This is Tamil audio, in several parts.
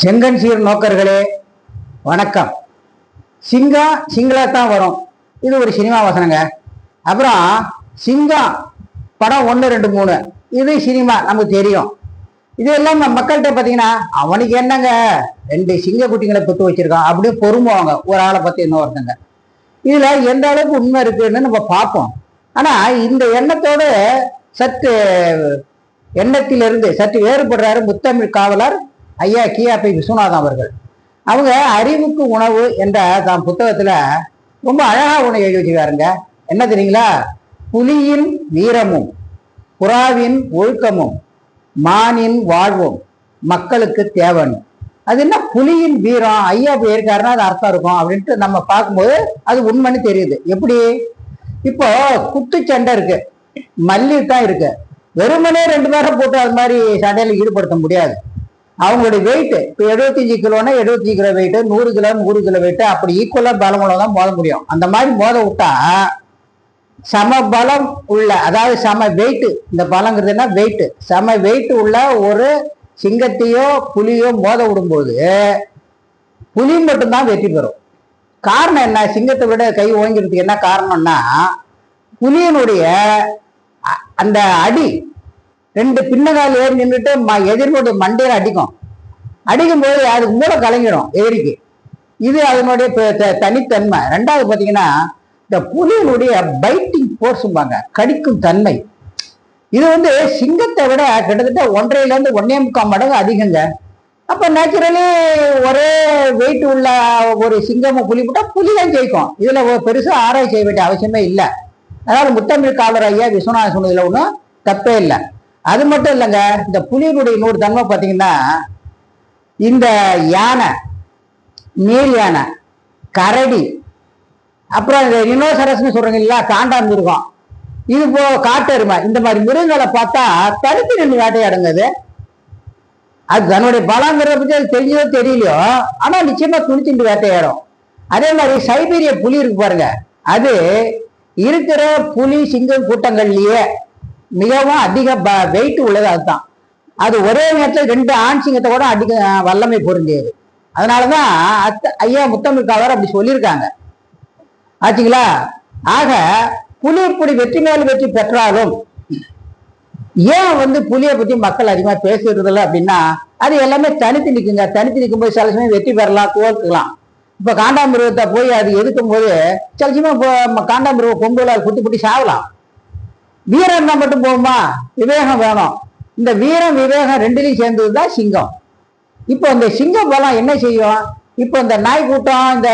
செங்கன் சீர் நோக்கர்களே வணக்கம். சிங்கம் சிங்களா தான் வரும். இது ஒரு சினிமா வசனங்க. அப்புறம் சிங்கம் படம் ஒன்று ரெண்டு மூணு. இது சினிமா நமக்கு தெரியும். இது எல்லாம் நம்ம மக்கள்கிட்ட பார்த்தீங்கன்னா அவனுக்கு என்னங்க? ரெண்டு சிங்க குட்டிங்களை பெற்று வச்சிருக்கான். அப்படியே பொறுமுவாங்க ஒரு ஆளை பற்றி இன்னொருத்தங்க. இதில் எந்த அளவுக்கு உண்மை இருக்குன்னு நம்ம பார்ப்போம். ஆனால் இந்த எண்ணத்தோடு சற்று எண்ணத்திலிருந்து சற்று வேறுபடுறாரு முத்தமிழ் காவலர் ஐயா கியாபி விஸ்வநாதன் அவர்கள். அவங்க அறிவுக்கு உணவு என்ற தாம் புத்தகத்துல ரொம்ப அழகா ஒன்று எழுதி வச்சுக்காருங்க என்ன தெரியுங்களா? புலியின் வீரமும் புறாவின் ஒழுக்கமும் மானின் வாழ்வும் மக்களுக்கு தேவைன்னு அது என்ன புலியின் வீரம்? ஐயா போய் இருக்காருன்னா அது அர்த்தம் இருக்கும் அப்படின்ட்டு நம்ம பார்க்கும்போது அது உண்மைன்னு தெரியுது. எப்படி? இப்போ குத்துச்சண்டை இருக்கு. மல்லி தான் இருக்கு. வெறுமனே ரெண்டு பேரை போட்டு அது மாதிரி சண்டையில ஈடுபடுத்த முடியாது. அவங்களுடைய வெயிட் இப்போ எழுபத்தஞ்சு கிலோனா எழுபத்தஞ்சு கிலோ வெயிட் நூறு கிலோ நூறு கிலோ வெயிட் அப்படி ஈக்குவலாக பலமுள்ள தான் மோத முடியும். அந்த மாதிரி மோத விட்டா சம பலம் உள்ள அதாவது சம வெயிட்டு இந்த பலங்கிறதுனா வெயிட்டு சம வெயிட் உள்ள ஒரு சிங்கத்தையோ புலியோ மோத விடும்போது புலி மட்டும்தான் வெற்றி பெறும். காரணம் என்ன? சிங்கத்தை விட கை ஓங்கிறதுக்கு என்ன காரணம்னா புலியனுடைய அ- அந்த அடி ரெண்டு பின்னகால் ஏறி நின்றுட்டு ம மண்டையில் அடிக்கும். அடிக்கும்போது அதுக்கு மூளை கலங்கிடும் எதிரிக்கு இது அதனுடைய தனித்தன்மை. ரெண்டாவது பார்த்தீங்கன்னா இந்த புலியினுடைய பைட்டிங் போர்ஸும்பாங்க கடிக்கும் தன்மை. இது வந்து சிங்கத்தை விட கிட்டத்தட்ட ஒன்றையிலேருந்து ஒன்னே முக்கால் மடங்கு அதிகங்க. அப்போ நேச்சுரலி ஒரே வெயிட் உள்ள ஒரு சிங்கமும் புலி போட்டால் புலி தான் ஜெயிக்கும். இதில் ஒரு ஆராய்ச்சி செய்ய வேண்டிய அவசியமே இல்லை. அதாவது முத்தமிழ் காவலர் ஐயா விஸ்வநாதன் சொன்னதில் ஒன்றும் தப்பே இல்லை. அது மட்டும் இல்லைங்க இந்த புலியினுடைய இன்னொரு தன்மை பார்த்தீங்கன்னா இந்த யானை நீர் யானை கரடி அப்புறம் இந்த ரினோசரஸ்னு சொல்றீங்க இல்லையா காண்டாமிருகம் இது போ காட்டெருமை இந்த மாதிரி மிருகங்களை பார்த்தா தடுத்து நின்று வேட்டையாடுங்க அது தன்னுடைய பலங்கிறத பற்றி அது தெரிஞ்சதோ தெரியலையோ ஆனால் நிச்சயமா துணிச்சுட்டு வேட்டையாடும். அதே மாதிரி சைபீரிய புலி இருக்கு பாருங்க. அது இருக்கிற புலி சிங்கம் கூட்டங்கள்லயே மிகவும் அதிக வெயிட் உள்ளது அதுதான். அது ஒரே நேரத்தில் ரெண்டு ஆண் சிங்கத்தை கூட அடிக்க வல்லமை பொருந்தியது. அதனால தான் அத்த ஐயா முத்தமிழ்காவர் அப்படி சொல்லியிருக்காங்க. ஆச்சுங்களா? ஆக புலி இப்படி வெற்றி மேல் வெற்றி பெற்றாலும் ஏன் வந்து புலியை பற்றி மக்கள் அதிகமாக பேசுறது இல்லை அப்படின்னா அது எல்லாமே தனித்து நிற்குங்க தனித்து நிற்கும்போது சில சமயம் வெற்றி பெறலாம் தோற்கலாம் இப்போ காண்டாமிருகத்தை போய் அது எதுக்கும் போது சில சமயம் இப்போ காண்டாமிருக கொம்புகளால் குத்தி குட்டி சாவலாம். வீரம் மட்டும் போகுமா? விவேகம் வேணும். இந்த வீரம் விவேகம் ரெண்டுலையும் சேர்ந்தது தான் சிங்கம். இப்போ இந்த சிங்கம் பலம் என்ன செய்யும்? இப்போ இந்த நாய் கூட்டம் இந்த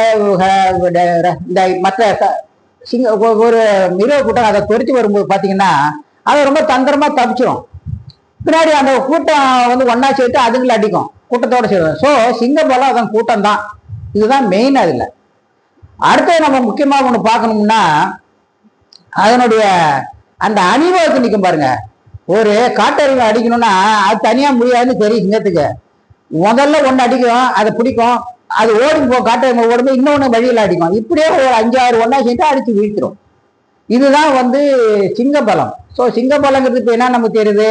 இந்த மற்ற சிங்க ஒரு மிருக கூட்டம் அதை துரத்தி வரும்போது பார்த்தீங்கன்னா அதை ரொம்ப தந்திரமாக தப்பிச்சிடும் பின்னாடி அந்த கூட்டம் வந்து ஒன்றா சேர்த்து அதுங்களை அடிக்கும். கூட்டத்தோட சேரும் ஸோ சிங்கம் பலம் அதன் கூட்டம் தான் இதுதான் மெயின் அதில். அடுத்தது நம்ம முக்கியமாக ஒன்று பார்க்கணும்னா அதனுடைய அந்த அணிவகுத்து நிற்கும் பாருங்க. ஒரு காட்டறிவை அடிக்கணும்னா அது தனியாக முடியாதுன்னு தெரியும் சிங்கத்துக்கு முதல்ல ஒன்று அடிக்கும் அதை பிடிக்கும். அது ஓடும் போ காட்டறிவை ஓடும்போது இன்னொன்று வழியில் அடிக்கும். இப்படியே ஒரு அஞ்சாறு ஒன்றா சேர்ந்து அடித்து வீழ்த்திரும். இதுதான் வந்து சிங்க ஸோ சிங்கபலங்கிறது இப்போ என்ன நமக்கு தெரியுது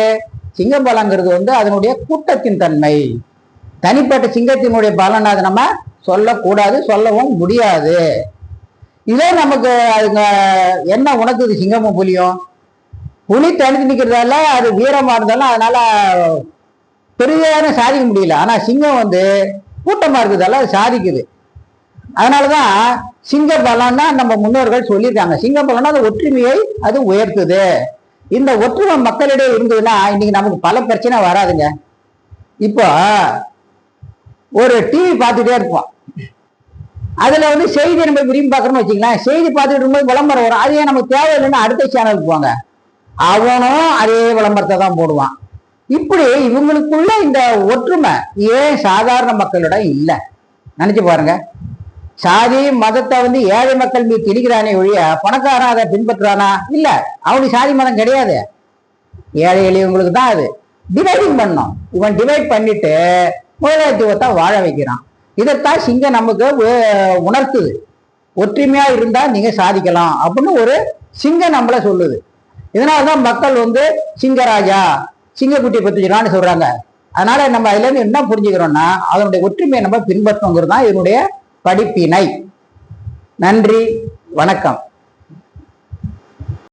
சிங்கபலங்கிறது வந்து அதனுடைய கூட்டத்தின் தன்மை. தனிப்பட்ட சிங்கத்தினுடைய பலன் அதை நம்ம சொல்லக்கூடாது சொல்லவும் முடியாது. இதே நமக்கு அதுங்க என்ன உணர்த்துது சிங்கமும் புலியும்? புலி தனித்து நிற்கிறதால அது வீரமாக இருந்தாலும் அதனால பெரியான சாதிக்க முடியல. ஆனால் சிங்கம் வந்து கூட்டமாக இருக்கிறதால அது சாதிக்குது. அதனாலதான் சிங்க பலம்னா நம்ம முன்னோர்கள் சொல்லியிருக்காங்க. சிங்க பலம்னா அது ஒற்றுமையை அது உயர்த்துது. இந்த ஒற்றுமை மக்களிடையே இருந்ததுன்னா இன்னைக்கு நமக்கு பல பிரச்சனை வராதுங்க. இப்போ ஒரு டிவி பார்த்துட்டே இருப்போம். அதில் வந்து செய்தி நம்ம விரும்பி பார்க்குறோம்னு வச்சுக்கலாம் செய்தி பார்த்துட்டு இருக்கும்போது விளம்பரம் வரும். அது ஏன் நமக்கு தேவையில்லைன்னா அடுத்த சேனலுக்கு போங்க. அவனும் அதே விளம்பரத்தை தான் போடுவான். இப்படி இவங்களுக்குள்ள இந்த ஒற்றுமை ஏன் சாதாரண மக்களிடம் இல்லை? நினைச்சு பாருங்க. சாதி மதத்தை வந்து ஏழை மக்கள் மீது திணிக்கிறானே ஒழிய பணக்காரன் அதை பின்பற்றுறானா? இல்ல. அவனுக்கு சாதி மதம் கிடையாது. ஏழை எளியவங்களுக்கு தான் அது. டிவைடிங் பண்ணோம் இவன் டிவைட் பண்ணிட்டு முதலாளித்துவத்தை வாழ வைக்கிறான். இதைத்தான் சிங்கம் நமக்கு உணர்த்துது. ஒற்றுமையா இருந்தா நீங்க சாதிக்கலாம் அப்படின்னு ஒரு சிங்கம் நம்மள சொல்லுது. இதனாலதான் மக்கள் வந்து சிங்கராஜா சிங்கக்குட்டியை பத்தி சொல்றான்னு சொல்றாங்க. அதனால நம்ம அதுல இருந்து என்ன புரிஞ்சுக்கிறோம்னா அதனுடைய ஒற்றுமையை நம்ம பின்பற்றணுங்கிறது தான் இதனுடைய படிப்பினை. நன்றி வணக்கம்.